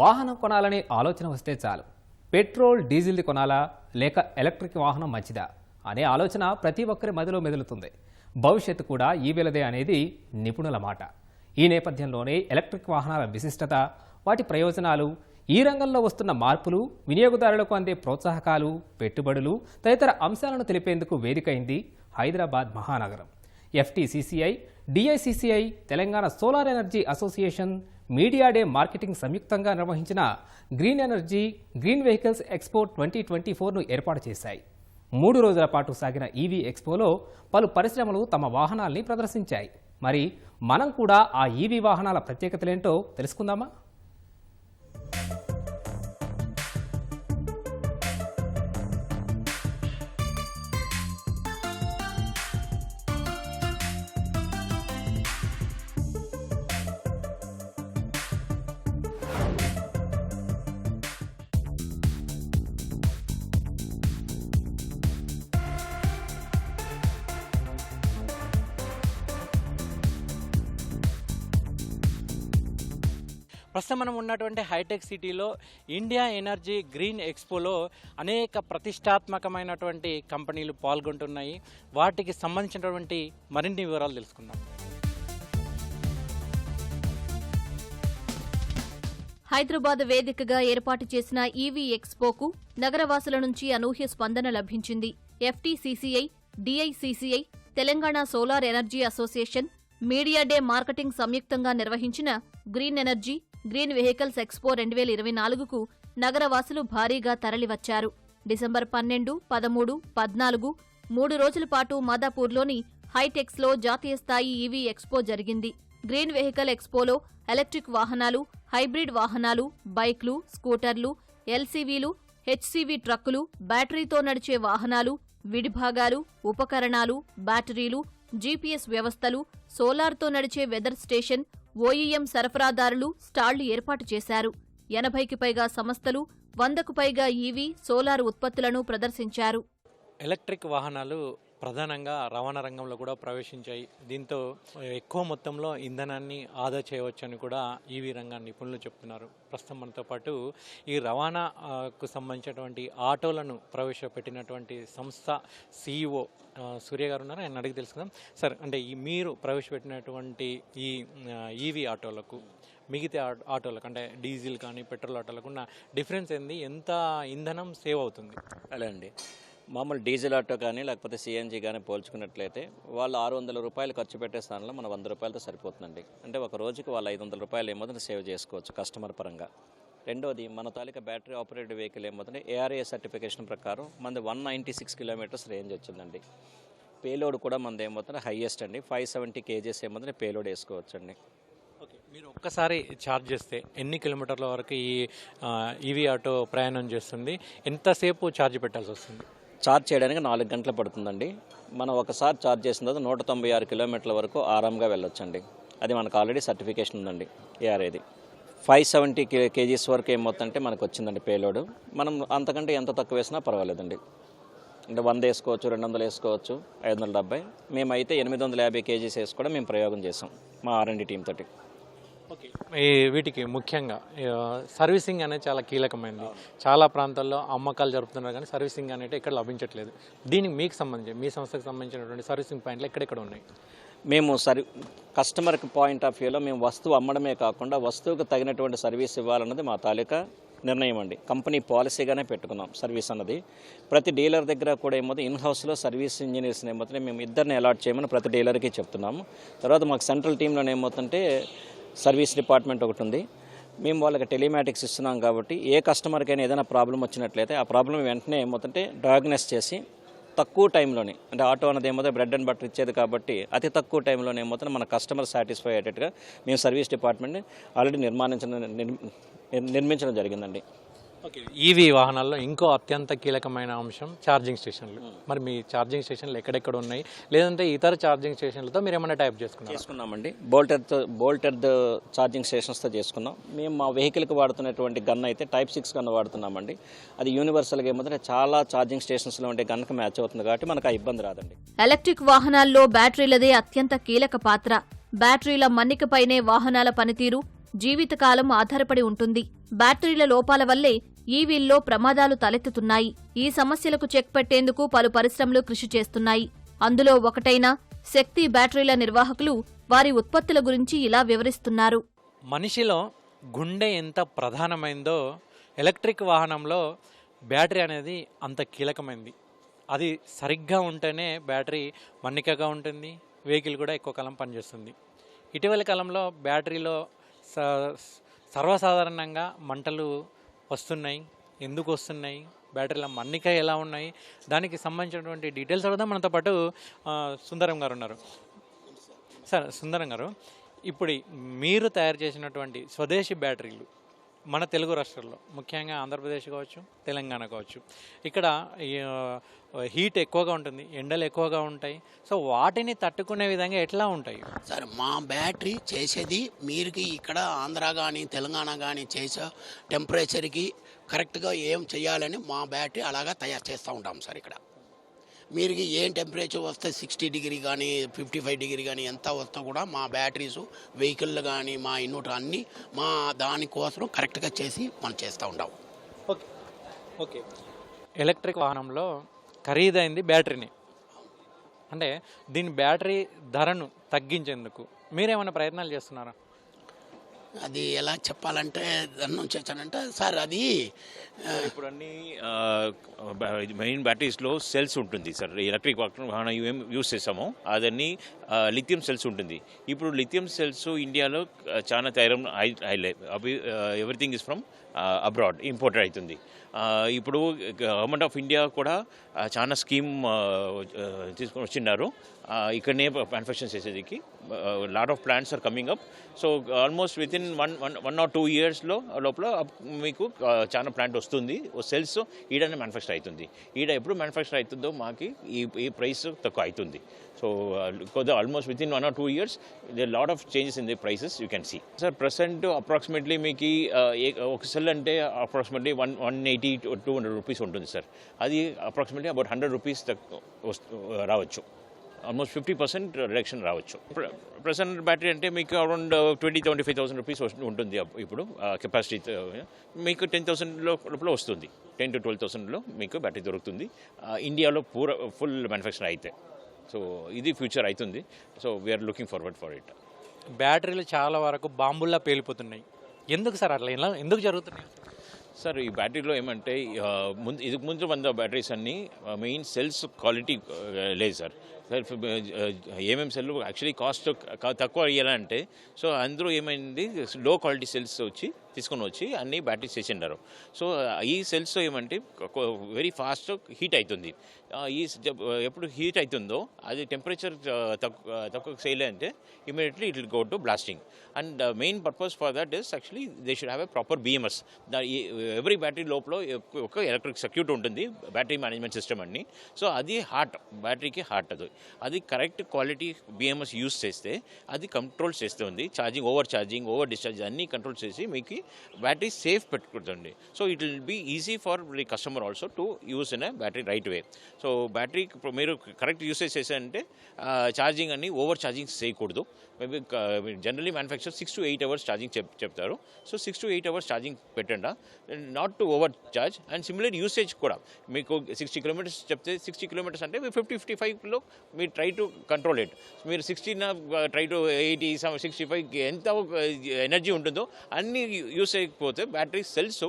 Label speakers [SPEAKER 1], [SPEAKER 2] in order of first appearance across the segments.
[SPEAKER 1] వాహనం కొనాలనే ఆలోచన వస్తే చాలు. పెట్రోల్ డీజిల్ది కొనాలా? లేక ఎలక్ట్రిక్ వాహనం మంచిదా? అనే ఆలోచన ప్రతి ఒక్కరి మదిలో మెదులుతుంది. భవిష్యత్తు కూడా ఈ వెలదే అనేది నిపుణుల మాట. ఈ నేపథ్యంలోనే ఎలక్ట్రిక్ వాహనాల విశిష్టత వాటి ప్రయోజనాలు ఈ రంగంలో వస్తున్న మార్పులు వినియోగదారులకు అందే ప్రోత్సాహకాలు పెట్టుబడులు తదితర అంశాలను తెలిపేందుకు వేదికైంది హైదరాబాద్ మహానగరం. FTCCI DICCI Telangana solar energy association media day marketing సంయుక్తంగా నిర్వహించిన green energy green vehicles expo twenty twenty ఫోర్ను ఏర్పాటు చేశాయి. మూడు రోజుల పాటు సాగిన ఈవీ ఎక్స్పోలో పలు పరిశ్రమలు తమ వాహనాల్ని ప్రదర్శించాయి. మరి మనం కూడా ఆ ఈవీ వాహనాల ప్రత్యేకతలేంటో తెలుసుకుందామా?
[SPEAKER 2] ప్రస్తుతం మనం ఉన్నటువంటి హైటెక్ సిటీలో ఇండియా ఎనర్జీ గ్రీన్ ఎక్స్పోలో అనేక ప్రతిష్టాత్మకమైనటువంటి కంపెనీలు పాల్గొంటున్నాయి. వాటికి సంబంధించినటువంటి మరిన్ని వివరాలు తెలుసుకుందాం.
[SPEAKER 3] హైదరాబాద్ వేదికగా ఏర్పాటు చేసిన ఈవీ ఎక్స్పోకు నగరవాసుల నుంచి అనూహ్య స్పందన లభించింది. FTCCI DICCI Telangana solar energy association media day marketing సంయుక్తంగా నిర్వహించిన green energy green vehicles expo రెండు వేల ఇరవై నాలుగుకు నగరవాసులు భారీగా తరలివచ్చారు. డిసెంబర్ పన్నెండు పదమూడు పద్నాలుగు మూడు రోజుల పాటు మాదాపూర్లోని హైటెక్స్లో జాతీయ స్థాయి ఈవీ ఎక్స్పో జరిగింది. గ్రీన్ వెహికల్ ఎక్స్పోలో ఎలక్ట్రిక్ వాహనాలు హైబ్రిడ్ వాహనాలు బైక్లు స్కూటర్లు ఎల్సీవీలు హెచ్సీవీ ట్రక్కులు బ్యాటరీతో నడిచే వాహనాలు విడిభాగాలు ఉపకరణాలు బ్యాటరీలు జీపీఎస్ వ్యవస్థలు సోలార్తో నడిచే వెదర్ స్టేషన్ ఓఈఎం సరఫరాదారులు స్టాళ్ళు ఏర్పాటు చేశారు. ఎనభైకి పైగా సంస్థలు వందకు పైగా ఈవీ సోలార్ ఉత్పత్తులను ప్రదర్శించారు.
[SPEAKER 2] ఎలక్ట్రిక్ వాహనాలు ప్రధానంగా రవాణా రంగంలో కూడా ప్రవేశించాయి. దీంతో ఎక్కువ మొత్తంలో ఇంధనాన్ని ఆదా చేయవచ్చని కూడా ఈవీ రంగా నిపుణులు చెప్తున్నారు. ప్రస్తుతం మనతో పాటు ఈ రవాణాకు సంబంధించినటువంటి ఆటోలను ప్రవేశపెట్టినటువంటి సంస్థ సిఇఓ సూర్య గారు ఉన్నారు. ఆయన అడిగి తెలుసుకుందాం. సార్ అంటే ఈ మీరు ప్రవేశపెట్టినటువంటి ఈ ఈవీ ఆటోలకు మిగతా ఆ- ఆటోలకు అంటే డీజిల్ కానీ పెట్రోల్ ఆటోలకు ఉన్న డిఫరెన్స్ ఏంది? ఎంత ఇంధనం సేవ్ అవుతుంది?
[SPEAKER 4] అలా అండి. మామూలు డీజిల్ ఆటో కానీ లేకపోతే సిఎన్జి కానీ పోల్చుకున్నట్లయితే వాళ్ళు ఆరు వందల రూపాయలు ఖర్చు పెట్టే స్థానంలో మన వంద రూపాయలతో సరిపోతుందండి. అంటే ఒక రోజుకి వాళ్ళు ఐదు వందల రూపాయలు ఏమవుతుంది సేవ్ చేసుకోవచ్చు కస్టమర్ పరంగా. రెండోది మన తాలూకా బ్యాటరీ ఆపరేటెడ్ వెహికల్ ఏమవుతుంది ఏఆర్ఏ సర్టిఫికేషన్ ప్రకారం మనది one ninety six kilometres range వచ్చిందండి. పేలోడ్ కూడా మనది ఏమవుతుంది హైయెస్ట్ అండి. ఫైవ్ సెవెంటీ కేజెస్ ఏమవుతుంది పేలోడ్ వేసుకోవచ్చండి.
[SPEAKER 2] ఓకే మీరు ఒక్కసారి ఛార్జ్ చేస్తే ఎన్ని కిలోమీటర్ల వరకు ఈ ఈవీ ఆటో ప్రయాణం చేస్తుంది? ఎంతసేపు ఛార్జ్ పెట్టాల్సి వస్తుంది?
[SPEAKER 4] ఛార్జ్ చేయడానికి నాలుగు గంటలు పడుతుందండి. మనం ఒకసారి ఛార్జ్ చేసిన తర్వాత నూట తొంభై ఆరు కిలోమీటర్ల వరకు ఆరాంగా వెళ్ళొచ్చండి. అది మనకు ఆల్రెడీ సర్టిఫికేషన్ ఉందండి ఏఆర్ఏది ఫైవ్ సెవెంటీ కే కేజీస్ వరకు ఏమవుతుందంటే మనకు వచ్చిందండి పేలోడు మనం అంతకంటే ఎంత తక్కువ వేసినా పర్వాలేదండి. అంటే వంద వేసుకోవచ్చు రెండు వందలు వేసుకోవచ్చు ఐదు వందల డెబ్బై. మేమైతే ఎనిమిది వందల యాభై కేజీస్ వేసి కూడా మేము ప్రయోగం చేసాం మా ఆర్ఎండి టీం తోటి.
[SPEAKER 2] ఓకే ఈ వీటికి ముఖ్యంగా సర్వీసింగ్ అనేది చాలా కీలకమైనది చాలా ప్రాంతాల్లో అమ్మకాలు జరుపుతున్నారు కానీ సర్వీసింగ్ అనేది ఇక్కడ లభించట్లేదు. దీనికి మీకు సంబంధించి మీ సంస్థకు సంబంధించినటువంటి సర్వీసింగ్ పాయింట్లు ఎక్కడెక్కడ ఉన్నాయి?
[SPEAKER 4] మేము సరి కస్టమర్కి పాయింట్ ఆఫ్ వ్యూలో మేము వస్తువు అమ్మడమే కాకుండా వస్తువుకు తగినటువంటి సర్వీస్ ఇవ్వాలన్నది మా తాలూకా నిర్ణయం అండి. కంపెనీ పాలసీగానే పెట్టుకున్నాం సర్వీస్ అన్నది. ప్రతి డీలర్ దగ్గర కూడా ఏమవుతుంది ఇన్ హౌస్లో సర్వీస్ ఇంజనీర్స్ని ఏమవుతుంది మేము ఇద్దరిని అలాట్ చేయమని ప్రతి డీలర్కి చెప్తున్నాము. తర్వాత మాకు సెంట్రల్ టీంలో ఏమవుతుంటే సర్వీస్ డిపార్ట్మెంట్ ఒకటి ఉంది. మేము వాళ్ళకి టెలిమాటిక్స్ ఇస్తున్నాం కాబట్టి ఏ కస్టమర్కైనా ఏదైనా ప్రాబ్లం వచ్చినట్లయితే ఆ ప్రాబ్లం వెంటనే ఏమవుతుంటే డయాగ్నైస్ చేసి తక్కువ టైంలోనే అంటే ఆటో అనేది ఏమవుతుంది బ్రెడ్ అండ్ బటర్ ఇచ్చేది కాబట్టి అతి తక్కువ టైంలోనే ఏమవుతుంది మన కస్టమర్ సాటిస్ఫై అయ్యేటట్టుగా మేము సర్వీస్ డిపార్ట్మెంట్ని ఆల్రెడీ నిర్మాణించడం నిర్మించడం జరిగిందండి.
[SPEAKER 2] ఓకే ఈవీ వాహనాల్లో ఇంకో అత్యంత కీలకమైన అంశం ఛార్జింగ్ స్టేషన్లు. మరి మీ ఛార్జింగ్ స్టేషన్లు ఎక్కడెక్కడ ఉన్నాయి? లేదంటే ఇతర ఛార్జింగ్ స్టేషన్లతో మీరు ఏమైనా టైప్ చేసుకున్నారు?
[SPEAKER 4] చేసుకున్నామండి. బోల్టెడ్ బోల్టెడ్ ఛార్జింగ్ స్టేషన్స్తో చేసుకున్నాం. మేము మా వెహికల్కి వాడుతున్నటువంటి గన్ అయితే టైప్ సిక్స్ గన్ వాడుతున్నామండి. అది యూనివర్సల్గా ఏమంటే చాలా ఛార్జింగ్ స్టేషన్స్లో ఉండే గన్కి మ్యాచ్ అవుతుంది కాబట్టి మనకు ఆ ఇబ్బంది రాదండి.
[SPEAKER 3] ఎలక్ట్రిక్ వాహనాల్లో బ్యాటరీలదే అత్యంత కీలక పాత్ర. బ్యాటరీల మన్నికపైనే వాహనాల పనితీరు జీవితకాలం ఆధారపడి ఉంటుంది. బ్యాటరీల లోపాల వల్లే ఈవీల్లో ప్రమాదాలు తలెత్తుతున్నాయి. ఈ సమస్యలకు చెక్ పెట్టేందుకు పలు పరిశ్రమలు కృషి చేస్తున్నాయి. అందులో ఒకటైన శక్తి బ్యాటరీల నిర్వాహకులు వారి ఉత్పత్తుల గురించి ఇలా వివరిస్తున్నారు.
[SPEAKER 2] మనిషిలో గుండె ఎంత ప్రధానమైందో ఎలక్ట్రిక్ వాహనంలో బ్యాటరీ అనేది అంత కీలకమైంది. అది సరిగ్గా ఉంటేనే బ్యాటరీ మన్నికగా ఉంటుంది వెహికల్ కూడా ఎక్కువ కాలం పనిచేస్తుంది. ఇటీవల కాలంలో బ్యాటరీలో సర్వసాధారణంగా మంటలు వస్తున్నాయి ఎందుకు వస్తున్నాయి బ్యాటరీల మన్నిక ఎలా ఉన్నాయి దానికి సంబంధించినటువంటి డీటెయిల్స్ అడుగుదాం. మనతో పాటు సుందరం గారు ఉన్నారు. సార్ సుందరం గారు ఇప్పుడు మీరు తయారు చేసినటువంటి స్వదేశీ బ్యాటరీలు మన తెలుగు రాష్ట్రాల్లో ముఖ్యంగా ఆంధ్రప్రదేశ్ కావచ్చు తెలంగాణ కావచ్చు ఇక్కడ హీట్ ఎక్కువగా ఉంటుంది ఎండలు ఎక్కువగా ఉంటాయి. సో వాటిని తట్టుకునే విధంగా ఎట్లా ఉంటాయి?
[SPEAKER 5] సార్ మా బ్యాటరీ చేసేది మీరుకి ఇక్కడ ఆంధ్ర కానీ తెలంగాణ కానీ చేసే టెంపరేచర్కి కరెక్ట్గా ఏం చేయాలని మా బ్యాటరీ అలాగా తయారు చేస్తూ ఉంటాం సార్ ఇక్కడ. మీరు ఏం టెంపరేచర్ వస్తే సిక్స్టీ డిగ్రీ కానీ ఫిఫ్టీ ఫైవ్ డిగ్రీ కానీ ఎంత వస్తా కూడా మా బ్యాటరీస్ వెహికల్ కానీ మా ఇన్వర్టర్ అన్నీ మా దానికోసం కరెక్ట్గా చేసి మనం చేస్తూ ఉంటాం
[SPEAKER 2] ఓకే. ఓకే. ఎలక్ట్రిక్ వాహనంలో ఖరీదైంది బ్యాటరీని అంటే దీని బ్యాటరీ ధరను తగ్గించేందుకు మీరేమైనా ప్రయత్నాలు చేస్తున్నారా?
[SPEAKER 5] అది ఎలా చెప్పాలంటే దాని నుంచి వచ్చానంటే సార్ అది
[SPEAKER 6] ఇప్పుడు అన్ని మెయిన్ బ్యాటరీస్లో సెల్స్ ఉంటుంది సార్. ఎలక్ట్రిక్ వాహనం ఏం యూస్ చేస్తామో అదన్నీ లిథియం సెల్స్ ఉంటుంది. ఇప్పుడు లిథియం సెల్స్ ఇండియాలో చాలా తయారం అయిలే అవి everything is from abroad imported అవుతుంది. ఇప్పుడు గవర్నమెంట్ ఆఫ్ ఇండియా కూడా చాలా స్కీమ్ తీసుకొని వచ్చిన్నారు. ఇక్కడనే manufacture చేసేదికి. Lot of plants are coming up so almost within one one one or two ఇయర్స్లో లోపల మీకు చాలా ప్లాంట్ వస్తుంది. సెల్స్ ఈడనే మ్యానుఫ్యాక్చర్ అవుతుంది. ఈడ ఎప్పుడు మ్యానుఫ్యాక్చర్ అవుతుందో మాకు ఈ ఈ ప్రైస్ తక్కువ అవుతుంది. సో కొద్దిగా almost within one or two years they lot of changes in the prices you can see sir present approximately మీకు ఏ- ఒక సెల్ అంటే approximately one one eighty two hundred rupees ఉంటుంది సార్ అది అప్రాక్సిమేట్లీ అబౌట్ హండ్రెడ్ రూపీస్ రావచ్చు. Almost fifty percent reduction రావచ్చు. Present battery అంటే మీకు around twenty twenty five thousand rupees ఉంటుంది ఇప్పుడు కెపాసిటీ మీకు టెన్ థౌసండ్లో లోపల వస్తుంది. టెన్ టు ట్వెల్వ్ థౌసండ్లో మీకు బ్యాటరీ దొరుకుతుంది. ఇండియాలో పూర ఫుల్ మ్యానుఫ్యాక్చర్ అయితే. సో ఇది ఫ్యూచర్ అవుతుంది so we are looking forward for it
[SPEAKER 2] బ్యాటరీలు చాలా వరకు బాంబుల్లా పేలిపోతున్నాయి. ఎందుకు సార్ అట్లా? ఇలా ఎందుకు జరుగుతున్నాయి?
[SPEAKER 6] సార్ ఈ బ్యాటరీలో ఏమంటే ముందు ఇది ముందు వంద బ్యాటరీస్ అన్ని మెయిన్ సెల్స్ క్వాలిటీ లేదు సార్. ఏమేమి సెల్లు? యాక్చువల్లీ కాస్ట్ తక్కువ అయ్యాలంటే సో అందరూ ఏమైంది లో క్వాలిటీ సెల్స్ వచ్చి తీసుకొని వచ్చి అన్ని బ్యాటరీస్ చేసిండారు సో ఈ సెల్స్ ఏమంటే వెరీ ఫాస్ట్ హీట్ అవుతుంది ఈ ఎప్పుడు హీట్ అవుతుందో అది టెంపరేచర్ తక్కువ తక్కువ చేయలే అంటే immediately it will go to blasting and main purpose for that is actually they should have a proper BMS every battery లోపల ఒక ఎలక్ట్రిక్ సర్క్యూట్ ఉంటుంది బ్యాటరీ మేనేజ్మెంట్ సిస్టమ్ అన్ని. సో అది హార్ట్ బ్యాటరీకి హార్ట్ అది. అది కరెక్ట్ క్వాలిటీ బిఎంఎస్ యూస్ చేస్తే అది కంట్రోల్ చేస్తుంది. Charging over charging over discharge అన్ని కంట్రోల్ చేసి మీకు బ్యాటరీ సేఫ్ పెట్టుకుంటుంది so it will be easy for the customer also to use in a battery right way. So battery మీరు correct usage చేశారంటే charging అన్ని ఓవర్ ఛార్జింగ్ చేయకూడదు. Maybe generally manufacture six to eight hours charging చెప్ చెప్తారు. So six to eight hours charging పెట్టండి? Not to over charge. And similar usage కూడా. మీకు sixty kilometres చెప్తే సిక్స్టీ కిలోమీటర్స్ అంటే మీరు ఫిఫ్టీ ఫిఫ్టీ ఫైవ్లో మీరు ట్రై టు కంట్రోల్ ఇట్. మీరు sixteen try to eighty sixty five ఎంత ఎనర్జీ ఉంటుందో అన్ని యూస్ చేయకపోతే బ్యాటరీ సెల్స్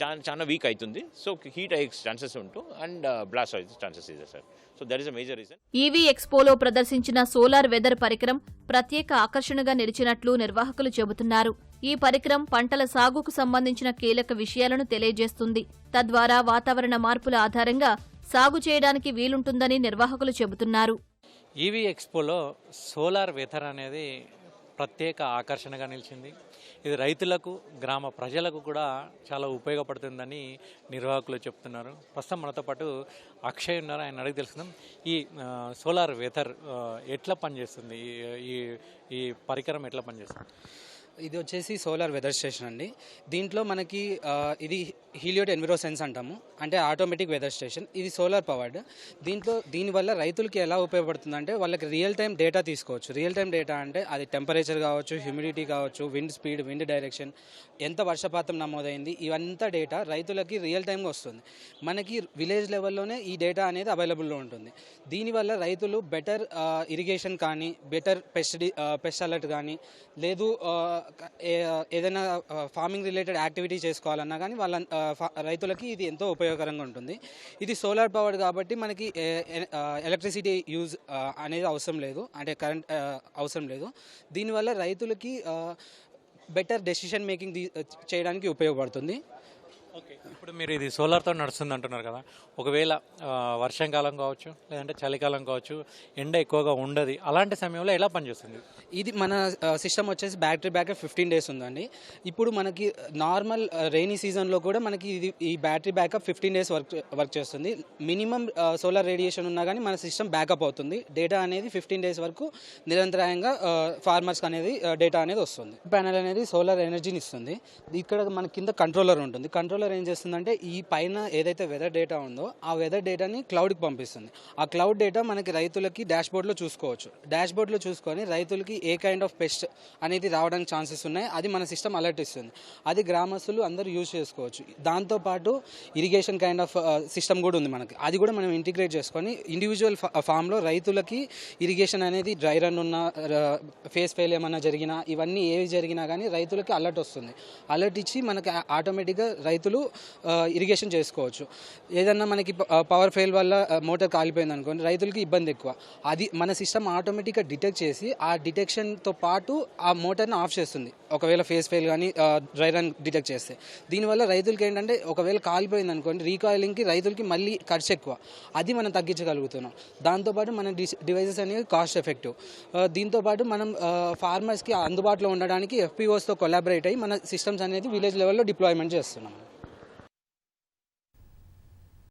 [SPEAKER 6] చాలా చాలా వీక్ అవుతుంది. సో హీట్ అయ్యే ఛాన్సెస్ ఉంటూ అండ్ బ్లాస్ట్ అయ్యే ఛాన్సెస్ ಇದೆ sir. So that is a major reason
[SPEAKER 3] EV ఎక్స్పోలో ప్రదర్శించిన సోలార్ వెదర్ పరికరం ప్రత్యేక ఆకర్షణగా నిలిచినట్లు నిర్వాహకులు చెబుతున్నారు. ఈ పరికరం పంటల సాగుకు సంబంధించిన కీలక విషయాలను తెలియజేస్తుంది. తద్వారా వాతావరణ మార్పుల ఆధారంగా సాగు చేయడానికి వీలుంటుందని నిర్వాహకులు చెబుతున్నారు.
[SPEAKER 2] ఈవీ ఎక్స్పోలో సోలార్ వెథర్ అనేది ప్రత్యేక ఆకర్షణగా నిలిచింది. ఇది రైతులకు గ్రామ ప్రజలకు కూడా చాలా ఉపయోగపడుతుందని నిర్వాహకులు చెప్తున్నారు. ప్రస్తుతం మనతో పాటు అక్షయ్ ఉన్నారు. ఆయన అడిగి తెలుసుకుందాం. ఈ సోలార్ వెదర్ ఎట్లా పనిచేస్తుంది? ఈ- ఈ పరికరం ఎట్లా పనిచేస్తుంది?
[SPEAKER 7] ఇది వచ్చేసి సోలార్ వెదర్ స్టేషన్ అండి. దీంట్లో మనకి ఇది హీలియోట్ ఎన్విరోసెన్స్ అంటాము. అంటే ఆటోమేటిక్ వెదర్ స్టేషన్. ఇది సోలార్ పవర్డ్. దీంట్లో దీనివల్ల రైతులకి ఎలా ఉపయోగపడుతుంది అంటే వాళ్ళకి రియల్ టైం డేటా తీసుకోవచ్చు. రియల్ టైం డేటా అంటే అది టెంపరేచర్ కావచ్చు హ్యూమిడిటీ కావచ్చు విండ్ స్పీడ్ విండ్ డైరెక్షన్ ఎంత వర్షపాతం నమోదైంది ఇవంతా డేటా రైతులకి రియల్ టైంగా వస్తుంది. మనకి విలేజ్ లెవెల్లోనే ఈ డేటా అనేది అవైలబుల్లో ఉంటుంది. దీనివల్ల రైతులు బెటర్ ఇరిగేషన్ కానీ బెటర్ పెస్ట్ పెస్ట్ అలర్ట్ కానీ లేదు ఏ- ఏదైనా ఫార్మింగ్ రిలేటెడ్ యాక్టివిటీ చేసుకోవాలన్నా కానీ వాళ్ళ రైతులకి ఇది ఎంతో ఉపయోగకరంగా ఉంటుంది. ఇది సోలార్ పవర్డ్ కాబట్టి మనకి ఎలక్ట్రిసిటీ యూజ్ అనేది అవసరం లేదు. అంటే కరెంట్ అవసరం లేదు. దీనివల్ల రైతులకి బెటర్ డెసిషన్ మేకింగ్ చేయడానికి ఉపయోగపడుతుంది.
[SPEAKER 2] ఓకే. ఇప్పుడు మీరు ఇది సోలార్తో నడుస్తుంది అంటున్నారు కదా. ఒకవేళ ఆ, వర్షాకాలం కావచ్చు లేదంటే చలికాలం కావచ్చు ఎండ ఎక్కువగా ఉండదు అలాంటి సమయంలో ఎలా పనిచేస్తుంది?
[SPEAKER 7] ఇది మన సిస్టమ్ వచ్చేసి బ్యాటరీ బ్యాకప్ ఫిఫ్టీన్ డేస్ ఉందండి. ఇప్పుడు మనకి నార్మల్ రెయినీ సీజన్లో కూడా మనకి ఇది ఈ battery backup fifteen days work work చేస్తుంది. మినిమం సోలార్ రేడియేషన్ ఉన్నా కానీ మన సిస్టమ్ బ్యాకప్ అవుతుంది. డేటా అనేది ఫిఫ్టీన్ డేస్ వరకు నిరంతరాయంగా ఫార్మర్స్కి అనేది డేటా అనేది వస్తుంది. ప్యానల్ అనేది సోలార్ ఎనర్జీని ఇస్తుంది. ఇక్కడ మన కింద కంట్రోలర్ ఉంటుంది. కంట్రోలర్ ఏం చేస్తుందంటే ఈ పైన ఏదైతే వెదర్ డేటా ఉందో ఆ వెదర్ డేటాని క్లౌడ్కి పంపిస్తుంది. ఆ క్లౌడ్ డేటా మనకి రైతులకి డాష్ బోర్డ్లో చూసుకోవచ్చు. డాష్ బోర్డ్లో చూసుకొని రైతులకి ఏ కైండ్ ఆఫ్ పెస్ట్ అనేది రావడానికి ఛాన్సెస్ ఉన్నాయి అది మన సిస్టమ్ అలర్ట్ ఇస్తుంది. అది గ్రామస్తులు అందరూ యూజ్ చేసుకోవచ్చు. దాంతోపాటు ఇరిగేషన్ కైండ్ ఆఫ్ సిస్టమ్ కూడా ఉంది మనకి. అది కూడా మనం ఇంటిగ్రేట్ చేసుకొని ఇండివిజువల్ ఫామ్లో uh, రైతులకి ఇరిగేషన్ అనేది డ్రై రన్ ఉన్న ఫేస్ ఫెయిల్ ఏమన్నా జరిగినా ఇవన్నీ ఏవి జరిగినా కానీ రైతులకి అలర్ట్ వస్తుంది. అలర్ట్ ఇచ్చి మనకి ఆటోమేటిక్గా రైతులు ఇరిగేషన్ చేసుకోవచ్చు. ఏదన్నా మనకి పవర్ ఫెయిల్ వల్ల మోటార్ కాలిపోయింది అనుకోండి రైతులకి ఇబ్బంది ఎక్కువ. అది మన సిస్టమ్ ఆటోమేటిక్గా డిటెక్ట్ చేసి ఆ డిటెక్షన్తో పాటు ఆ మోటార్ని ఆఫ్ చేస్తుంది. ఒకవేళ ఫేస్ ఫెయిల్ కానీ డ్రై రన్ డిటెక్ట్ చేస్తే. దీనివల్ల రైతులకి ఏంటంటే ఒకవేళ కాలిపోయింది అనుకోండి రీకాయిలింగ్కి రైతులకి మళ్ళీ ఖర్చు ఎక్కువ. అది మనం తగ్గించగలుగుతున్నాం. దాంతోపాటు మన డివైజెస్ అనేవి కాస్ట్ ఎఫెక్టివ్ దీంతోపాటు మనం ఫార్మర్స్కి అందుబాటులో ఉండడానికి ఎఫ్పిఓస్తో కొలాబరేట్ అయ్యి మన సిస్టమ్స్ అనేది విలేజ్ లెవెల్లో డిప్లాయ్మెంట్ చేస్తున్నాం.